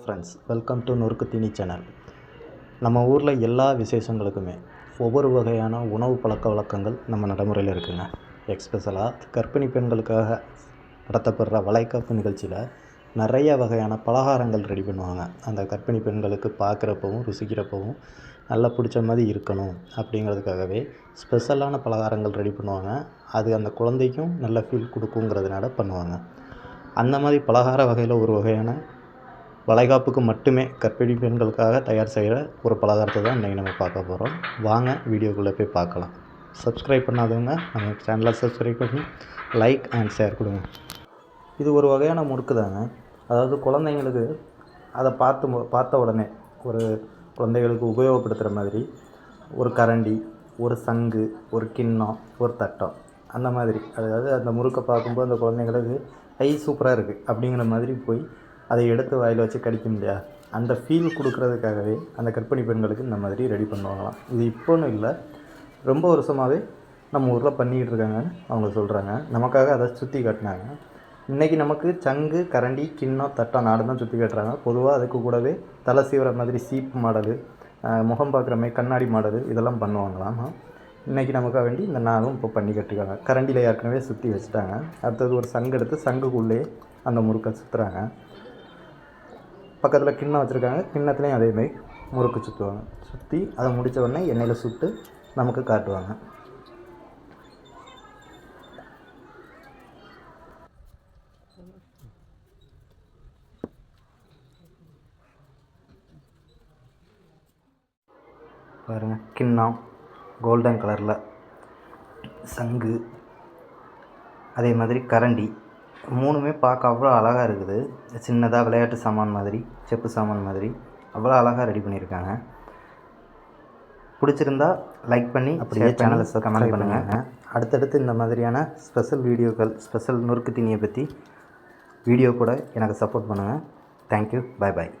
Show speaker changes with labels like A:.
A: Friends welcome to நொறுக்கு தீனி channel நம்ம ஊரில் எல்லா விசேஷங்களுக்குமே ஒவ்வொரு வகையான உணவு பழக்க வழக்கங்கள் நம்ம நடைமுறையில் இருக்குங்க. எக்ஸ்பெஷலாக கர்ப்பிணி பெண்களுக்காக நடத்தப்படுற வளைகாப்பு நிகழ்ச்சியில் நிறைய வகையான பலகாரங்கள் ரெடி பண்ணுவாங்க. அந்த கர்ப்பிணி பெண்களுக்கு பார்க்குறப்பவும் ருசிக்கிறப்பவும் நல்லா பிடிச்ச மாதிரி இருக்கணும் அப்படிங்கிறதுக்காகவே ஸ்பெஷலான பலகாரங்கள் ரெடி பண்ணுவாங்க. அது அந்த குழந்தைக்கும் நல்ல ஃபீல் கொடுக்குங்கிறதுனால பண்ணுவாங்க. அந்த மாதிரி பலகார வகையில் ஒரு வகையான வளைகாப்புக்கு மட்டுமே கர்ப்பிணி பெண்களுக்காக தயார் செய்கிற ஒரு பலகாரத்தை தான் இன்றைக்கி நம்ம பார்க்க போகிறோம். வாங்க வீடியோக்குள்ளே போய் பார்க்கலாம். சப்ஸ்கிரைப் பண்ணாதவங்க நம்ம சேனலை சப்ஸ்கிரைப் பண்ணி லைக் அண்ட் ஷேர் கொடுங்க. இது ஒரு வகையான முறுக்கு தாங்க. அதாவது குழந்தைங்களுக்கு அதை பார்த்து பார்த்த உடனே ஒரு குழந்தைகளுக்கு உபயோகப்படுத்துகிற மாதிரி ஒரு கரண்டி ஒரு சங்கு ஒரு கிண்ணம் ஒரு தட்டம் அந்த மாதிரி. அதாவது அந்த முறுக்கை பார்க்கும்போது அந்த குழந்தைங்களுக்கு ஐ சூப்பராக இருக்குது அப்படிங்கிற மாதிரி போய் அதை எடுத்து வாயில் வச்சு கடிக்க முடியாது அந்த ஃபீல் கொடுக்குறதுக்காகவே அந்த கர்ப்பிணி பெண்களுக்கு இந்த மாதிரி ரெடி பண்ணுவாங்களாம். இது இப்போன்னு இல்லை. ரொம்ப வருஷமாகவே நம்ம ஊரில் பண்ணிக்கிட்டு இருக்காங்கன்னு அவங்க சொல்கிறாங்க நமக்காக அதை சுற்றி காட்டினாங்க. இன்றைக்கி நமக்கு சங்கு கரண்டி கிண்ணம் தட்டம் நாடு தான் சுற்றி காட்டுறாங்க. பொதுவாக அதுக்கு கூடவே தலை சீவுற மாதிரி சீப்பு மாடலு முகம் பார்க்குற மாதிரி கண்ணாடி மாடலு இதெல்லாம் பண்ணுவாங்களாம். இன்றைக்கி நமக்காக வேண்டி இந்த நாளும் இப்போ பண்ணி கட்டிருக்காங்க. கரண்டியில் ஏற்கனவே சுற்றி வச்சுட்டாங்க. அடுத்தது ஒரு சங்கு எடுத்து சங்குக்குள்ளேயே அந்த முறுக்கை சுற்றுறாங்க பக்கத்தில் கிண்ணம் வச்சுருக்காங்க. கிண்ணத்துலேயும் அதேமாரி முறுக்கு சுற்றுவாங்க சுற்றி அதை முடித்த உடனே எண்ணெயில் சுட்டு நமக்கு காட்டுவாங்க. பாருங்கள் கிண்ணம் கோல்டன் கலரில் சங்கு அதே மாதிரி கரண்டி. மூணுமே பார்க்க அவ்வளோ அழகாக இருக்குது. சின்னதாக விளையாட்டு சாமான் மாதிரி செப்பு சாமான் மாதிரி அவ்வளோ அழகாக ரெடி பண்ணியிருக்காங்க. பிடிச்சிருந்தா லைக் பண்ணி அப்படியே சேனலை கமெண்ட் பண்ணுங்கள் அடுத்தடுத்து இந்த மாதிரியான ஸ்பெஷல் வீடியோக்கள் ஸ்பெஷல் நொறுக்கு தீனியை பற்றி வீடியோ கூட எனக்கு சப்போர்ட் பண்ணுங்கள் தேங்க்யூ பை பாய்